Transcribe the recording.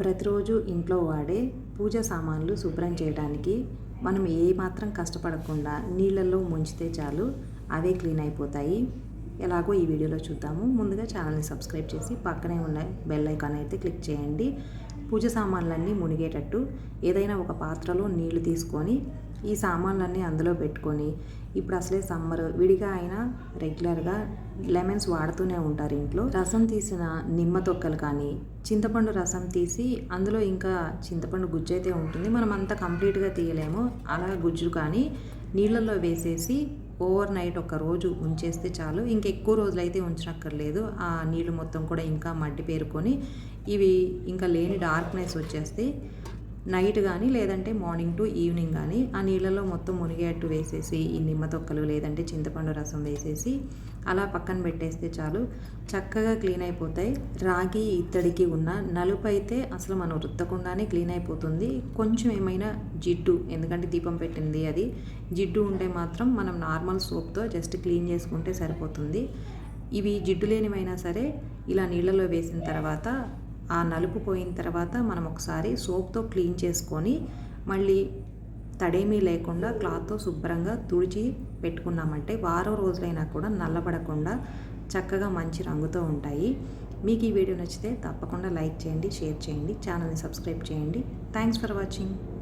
ప్రతిరోజు ఇంట్లో వాడే పూజ సామాన్లు శుభ్రం చేయడానికి మనం ఏ మాత్రం కష్టపడకుండా నీళ్ళల్లో ముంచితే చాలు అవే క్లీన్ అయిపోతాయి. ఎలాగో ఈ వీడియోలో చూద్దాము. ముందుగా ఛానల్ని సబ్స్క్రైబ్ చేసి పక్కనే ఉన్న బెల్ ఐకాన్ అయితే క్లిక్ చేయండి. పూజ సామాన్లన్నీ మునిగేటట్టు ఏదైనా ఒక పాత్రలో నీళ్ళు తీసుకొని ఈ సామాన్లన్నీ అందులో పెట్టుకొని ఇప్పుడు అసలే సమ్మర్ విడిగా అయినా రెగ్యులర్గా లెమన్స్ వాడుతూనే ఉంటారు ఇంట్లో. రసం తీసిన నిమ్మ తొక్కలు కానీ చింతపండు రసం తీసి అందులో ఇంకా చింతపండు గుజ్జు అయితే ఉంటుంది. మనం అంతా కంప్లీట్గా తీయలేము. అలా గుజ్జు కానీ నీళ్ళల్లో వేసేసి ఓవర్ నైట్ ఒక రోజు ఉంచేస్తే చాలు. ఇంకా ఎక్కువ రోజులు అయితే ఉంచనక్కర్లేదు. ఆ నీళ్ళు మొత్తం కూడా ఇంకా మడ్డి పేరుకొని ఇవి ఇంకా లేని డార్క్నెస్ వచ్చేస్తే నైట్ కానీ లేదంటే మార్నింగ్ టు ఈవినింగ్ కానీ ఆ నీళ్ళలో మొత్తం మునిగేట్టు వేసేసి ఈ నిమ్మ తొక్కలు లేదంటే చింతపండు రసం వేసేసి అలా పక్కన పెట్టేస్తే చాలు. చక్కగా క్లీన్ అయిపోతాయి. రాగి ఇత్తడికి ఉన్న నలుపు అయితే అసలు మనం రుత్తకుండానే క్లీన్ అయిపోతుంది. కొంచెం ఏమైనా జిడ్డు ఎందుకంటే దీపం పెట్టింది అది. జిడ్డు ఉంటే మాత్రం మనం నార్మల్ సోప్తో జస్ట్ క్లీన్ చేసుకుంటే సరిపోతుంది. ఇవి జిడ్డు లేనివైనా సరే ఇలా నీళ్ళలో వేసిన తర్వాత ఆ నలుపు పోయిన తర్వాత మనం ఒకసారి సోప్తో క్లీన్ చేసుకొని మళ్ళీ తడేమీ లేకుండా క్లాత్తో శుభ్రంగా తుడిచి పెట్టుకున్నామంటే వారం రోజులైనా కూడా నల్లబడకుండా చక్కగా మంచి రంగుతో ఉంటాయి. మీకు ఈ వీడియో నచ్చితే తప్పకుండా లైక్ చేయండి షేర్ చేయండి ఛానల్ని సబ్స్క్రైబ్ చేయండి. Thanks for watching.